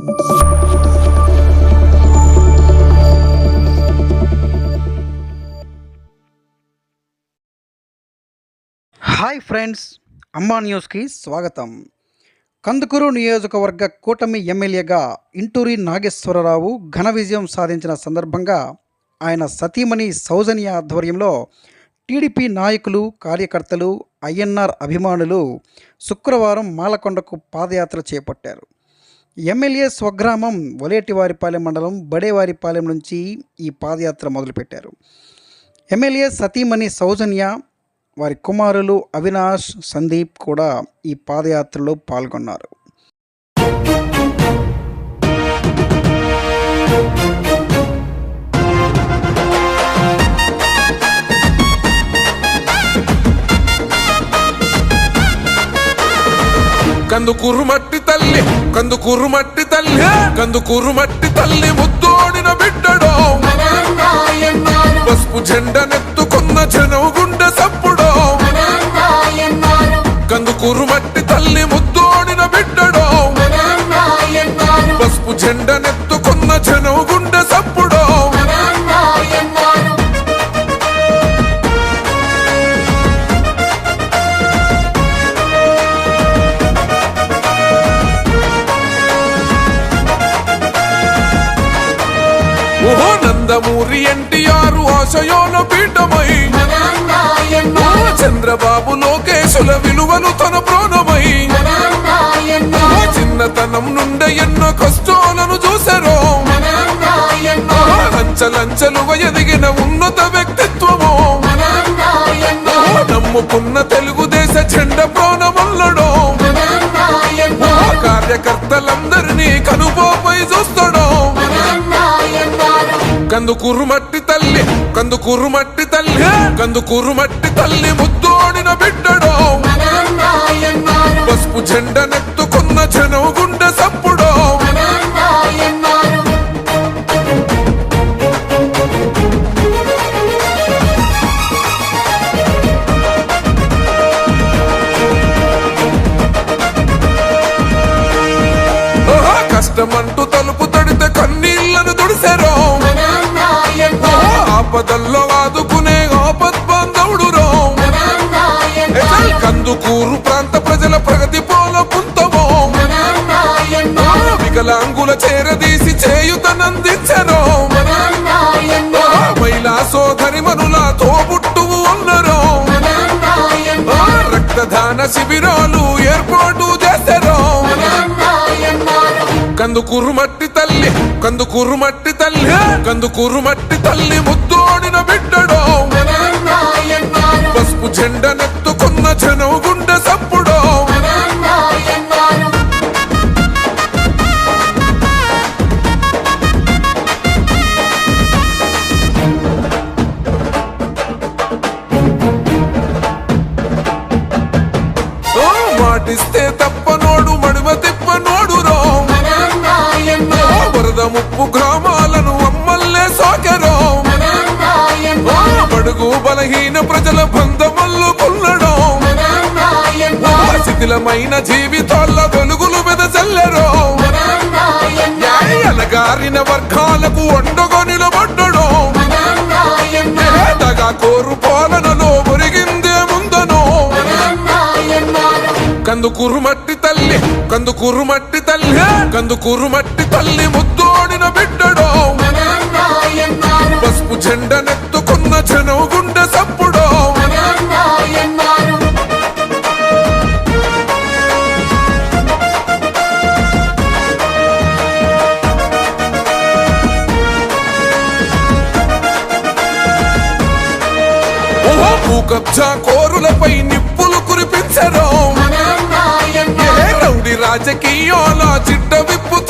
Hi friends అమ్మా న్యూస్కి స్వాగతం. కందుకూరు నియోజకవర్గ కూటమి ఎమ్మెల్యేగా ఇంటూరి నాగేశ్వరరావు ఘన విజయం సాధించిన సందర్భంగా ఆయన సతీమణి సౌజన్య ఆధ్వర్యంలో టీడీపీ నాయకులు కార్యకర్తలు ఐఎన్ఆర్ అభిమానులు శుక్రవారం మాలకొండకు పాదయాత్ర చేపట్టారు. ఎమ్మెల్యే స్వగ్రామం వలేటివారిపాలెం మండలం బడేవారిపాలెం నుంచి ఈ పాదయాత్ర మొదలుపెట్టారు. ఎమ్మెల్యే సతీమణి సౌజన్య వారి కుమారులు అవినాష్ సందీప్ కూడా ఈ పాదయాత్రలో పాల్గొన్నారు. కందుకూరు మట్టి తల్లి కందుకూరు మట్టి తల్లి కందుకూరు మట్టి తల్లి ముద్దోడిన బిడ్డడో. పసుపు జెండనెత్తుకున్న జనం గుండె సప్పుడో. కందుకూరు మట్టి నందమూరి ఎన్టీఆర్ ఆశయోన పీఠమై. చంద్రబాబు లోకేశుల విలువలు తన ప్రాణమై. చిన్నతనం నుండి ఎన్నో కష్టాలను చూసారో. లంచలంచలుగా ఎదిగిన ఉన్నత వ్యక్తిత్వము. నమ్ముకున్న తెలుగు కందుకూరు మట్టి తల్లి కందుకూరు మట్టి తల్లి కందుకూరు మట్టి తల్లి ముద్దోడిన బిడ్డడో. పసుపు జెండనెత్తుకున్న జనం గుండె సప్పుడో కష్టమంటూ తలుపు ఆపదల్లో వాదుకునే ఆపద్ బాంధవుడురో కందుకూరు ప్రాంత ప్రజల ప్రగతి పోల పుంతమో వికలాంగుల చేరదీసి చేయుతనందించరో మహిళా సోదరి మనుల తోబుట్టువు ఉన్నరు రక్తదాన శిబిరాలు ఏర్పాటు చేశారు కందుకూరు మట్టి తల్లి కందుకూరు మట్టి తల్లి కందుకూరు మట్టి తల్లి ముద్దోడిన బిడ్డడో! పసుపు జెండనెత్తుకున్న జనం గుండె సప్పుడో వాటిస్తే మాటిస్తే అమ్మల్లే సాకెరో బడుగు బలహీన ప్రజల బంధమల్లు కొల్లడో. శిథిలమైన జీవితాల వెలుగులు వెదజల్లరో అలగారిన వర్గాలకు అండగా నిలబడ్డడో. పేదగా కోరు పాలనలో మురిగిందే ముందనో. కందుకూరు మట్టి తల్లి కందుకూరు మట్టి తల్లి కందుకూరు మట్టి తల్లి ముద్దోడిన బిడ్డడో. జెండనెత్తుకున్న జనం గుండె సప్పుడో కబ్జా కోరులపై నిప్పులు కురిపించడం. రౌడి రాజకీయాల చిట్ట విప్పుతున్నడో